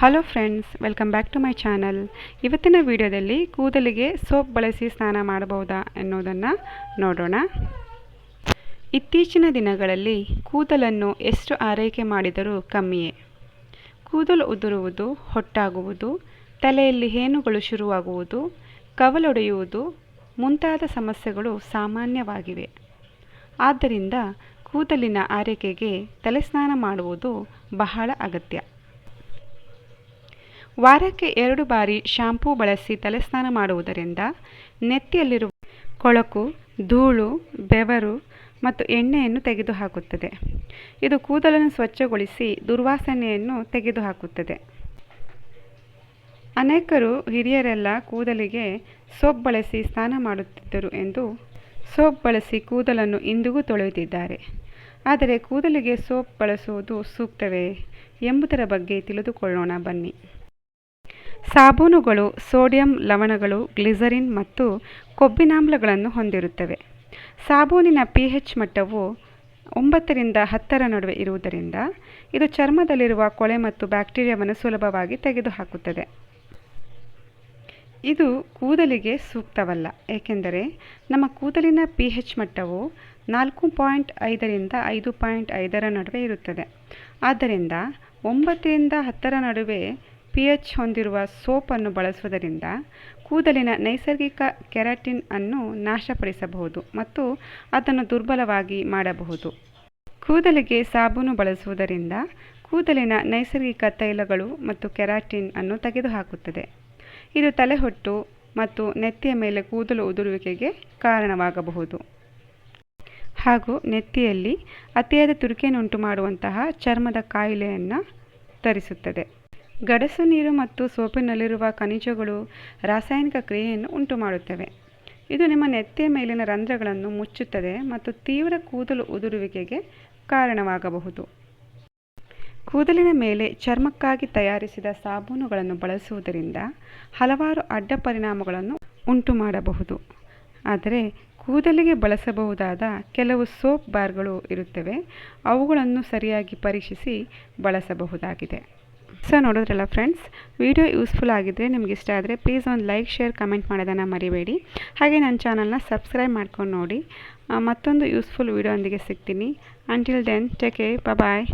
Hello friends welcome back to my channel ಇವತ್ತಿನ ವಿಡಿಯೋದಲ್ಲಿ ಕೂದಲಿಗೆ ಸೋಪ್ ಬಳಸಿ ಸ್ನಾನ ಮಾಡಬಹುದಾ ಎನ್ನುವುದನ್ನು ನೋಡೋಣ. ಇತ್ತೀಚಿನ ದಿನಗಳಲ್ಲಿ ಕೂದಲನ್ನು ಎಷ್ಟು ಆರೈಕೆ ಮಾಡಿದರೂ ಕಮ್ಮಿಯೇ. ಕೂದಲು ಉದುರುವುದು, ಹೊಟ್ಟಾಗುವುದು, ತಲೆಯಲ್ಲಿ ಹೇನುಗಳು ಶುರುವಾಗುವುದು, ಕವಲೊಡೆಯುವುದು ಮುಂತಾದ ಸಮಸ್ಯೆಗಳು ಸಾಮಾನ್ಯವಾಗಿವೆ. ಆದ್ದರಿಂದ ಕೂದಲಿನ ಆರೈಕೆಗೆ ತಲೆಸ್ನಾನ ಮಾಡುವುದು ಬಹಳ ಅಗತ್ಯ. ವಾರಕ್ಕೆ ಎರಡು ಬಾರಿ ಶಾಂಪೂ ಬಳಸಿ ತಲೆಸ್ನಾನ ಮಾಡುವುದರಿಂದ ನೆತ್ತಿಯಲ್ಲಿರುವ ಕೊಳಕು, ಧೂಳು, ಬೆವರು ಮತ್ತು ಎಣ್ಣೆಯನ್ನು ತೆಗೆದುಹಾಕುತ್ತದೆ. ಇದು ಕೂದಲನ್ನು ಸ್ವಚ್ಛಗೊಳಿಸಿ ದುರ್ವಾಸನೆಯನ್ನು ತೆಗೆದುಹಾಕುತ್ತದೆ. ಅನೇಕರು ಹಿರಿಯರೆಲ್ಲ ಕೂದಲಿಗೆ ಸೋಪ್ ಬಳಸಿ ಸ್ನಾನ ಮಾಡುತ್ತಿದ್ದರು ಎಂದು ಸೋಪ್ ಬಳಸಿ ಕೂದಲನ್ನು ಇಂದಿಗೂ ತೊಳೆಯುತ್ತಿದ್ದಾರೆ ಆದರೆ ಕೂದಲಿಗೆ ಸೋಪ್ ಬಳಸುವುದು ಸೂಕ್ತವೇ ಎಂಬುದರ ಬಗ್ಗೆ ತಿಳಿದುಕೊಳ್ಳೋಣ ಬನ್ನಿ. ಸಾಬೂನುಗಳು, ಸೋಡಿಯಂ ಲವಣಗಳು, ಗ್ಲಿಸರಿನ್ ಮತ್ತು ಕೊಬ್ಬಿನಾಮ್ಲಗಳನ್ನು ಹೊಂದಿರುತ್ತವೆ. ಸಾಬೂನಿನ ಪಿ ಹೆಚ್ ಮಟ್ಟವು ಒಂಬತ್ತರಿಂದ ಹತ್ತರ ನಡುವೆ ಇರುವುದರಿಂದ ಇದು ಚರ್ಮದಲ್ಲಿರುವ ಕೊಳೆ ಮತ್ತು ಬ್ಯಾಕ್ಟೀರಿಯಾವನ್ನು ಸುಲಭವಾಗಿ ತೆಗೆದುಹಾಕುತ್ತದೆ. ಇದು ಕೂದಲಿಗೆ ಸೂಕ್ತವಲ್ಲ, ಏಕೆಂದರೆ ನಮ್ಮ ಕೂದಲಿನ ಪಿ ಹೆಚ್ ಮಟ್ಟವು ನಾಲ್ಕು ಪಾಯಿಂಟ್ ಐದರಿಂದ ಐದು ಪಾಯಿಂಟ್ ಐದರ ನಡುವೆ ಇರುತ್ತದೆ. ಆದ್ದರಿಂದ ಒಂಬತ್ತರಿಂದ ಹತ್ತರ ನಡುವೆ ಪಿ ಎಚ್ ಹೊಂದಿರುವ ಸೋಪನ್ನು ಬಳಸುವುದರಿಂದ ಕೂದಲಿನ ನೈಸರ್ಗಿಕ ಕೆರಾಟಿನ್ ಅನ್ನು ನಾಶಪಡಿಸಬಹುದು ಮತ್ತು ಅದನ್ನು ದುರ್ಬಲವಾಗಿ ಮಾಡಬಹುದು. ಕೂದಲಿಗೆ ಸಾಬೂನು ಬಳಸುವುದರಿಂದ ಕೂದಲಿನ ನೈಸರ್ಗಿಕ ತೈಲಗಳು ಮತ್ತು ಕೆರಾಟಿನ್ ಅನ್ನು ತೆಗೆದುಹಾಕುತ್ತದೆ. ಇದು ತಲೆಹೊಟ್ಟು ಮತ್ತು ನೆತ್ತಿಯ ಮೇಲೆ ಕೂದಲು ಉದುರುವಿಕೆಗೆ ಕಾರಣವಾಗಬಹುದು. ಹಾಗೂ ನೆತ್ತಿಯಲ್ಲಿ ಅತಿಯಾದ ತುರಿಕೆಯನ್ನುಂಟು ಮಾಡುವಂತಹ ಚರ್ಮದ ಕಾಯಿಲೆಯನ್ನು ತರಿಸುತ್ತದೆ. ಗಡಸು ನೀರು ಮತ್ತು ಸೋಪಿನಲ್ಲಿರುವ ಖನಿಜಗಳು ರಾಸಾಯನಿಕ ಕ್ರಿಯೆಯನ್ನು ಉಂಟು ಮಾಡುತ್ತವೆ ಇದು ನಿಮ್ಮ ನೆತ್ತಿಯ ಮೇಲಿನ ರಂಧ್ರಗಳನ್ನು ಮುಚ್ಚುತ್ತದೆ ಮತ್ತು ತೀವ್ರ ಕೂದಲು ಉದುರುವಿಕೆಗೆ ಕಾರಣವಾಗಬಹುದು. ಕೂದಲಿನ ಮೇಲೆ ಚರ್ಮಕ್ಕಾಗಿ ತಯಾರಿಸಿದ ಸಾಬೂನುಗಳನ್ನು ಬಳಸುವುದರಿಂದ ಹಲವಾರು ಅಡ್ಡ ಪರಿಣಾಮಗಳನ್ನು ಉಂಟು ಮಾಡಬಹುದು ಆದರೆ ಕೂದಲಿಗೆ ಬಳಸಬಹುದಾದ ಕೆಲವು ಸೋಪ್ ಬಾರ್ಗಳು ಇರುತ್ತವೆ. ಅವುಗಳನ್ನು ಸರಿಯಾಗಿ ಪರೀಕ್ಷಿಸಿ ಬಳಸಬಹುದಾಗಿದೆ. ಸೊ ನೋಡಿದ್ರಲ್ಲ ಫ್ರೆಂಡ್ಸ್ ವಿಡಿಯೋ ಯೂಸ್ಫುಲ್ ಆಗಿದ್ದರೆ ನಿಮ್ಗೆ ಇಷ್ಟ ಆದರೆ ಪ್ಲೀಸ್ ಒಂದು ಲೈಕ್ ಶೇರ್ ಕಮೆಂಟ್ ಮಾಡೋದನ್ನು ಮರಿಬೇಡಿ. ಹಾಗೆ ನನ್ನ ಚಾನಲ್ನ ಸಬ್ಸ್ಕ್ರೈಬ್ ಮಾಡ್ಕೊಂಡು ನೋಡಿ. ಮತ್ತೊಂದು ಯೂಸ್ಫುಲ್ ವಿಡಿಯೋ ಒಂದಿಗೆ ಸಿಗ್ತೀನಿ. ಅಂಟಿಲ್ ದೆನ್ ಟೇಕ್ ಬಾಯ್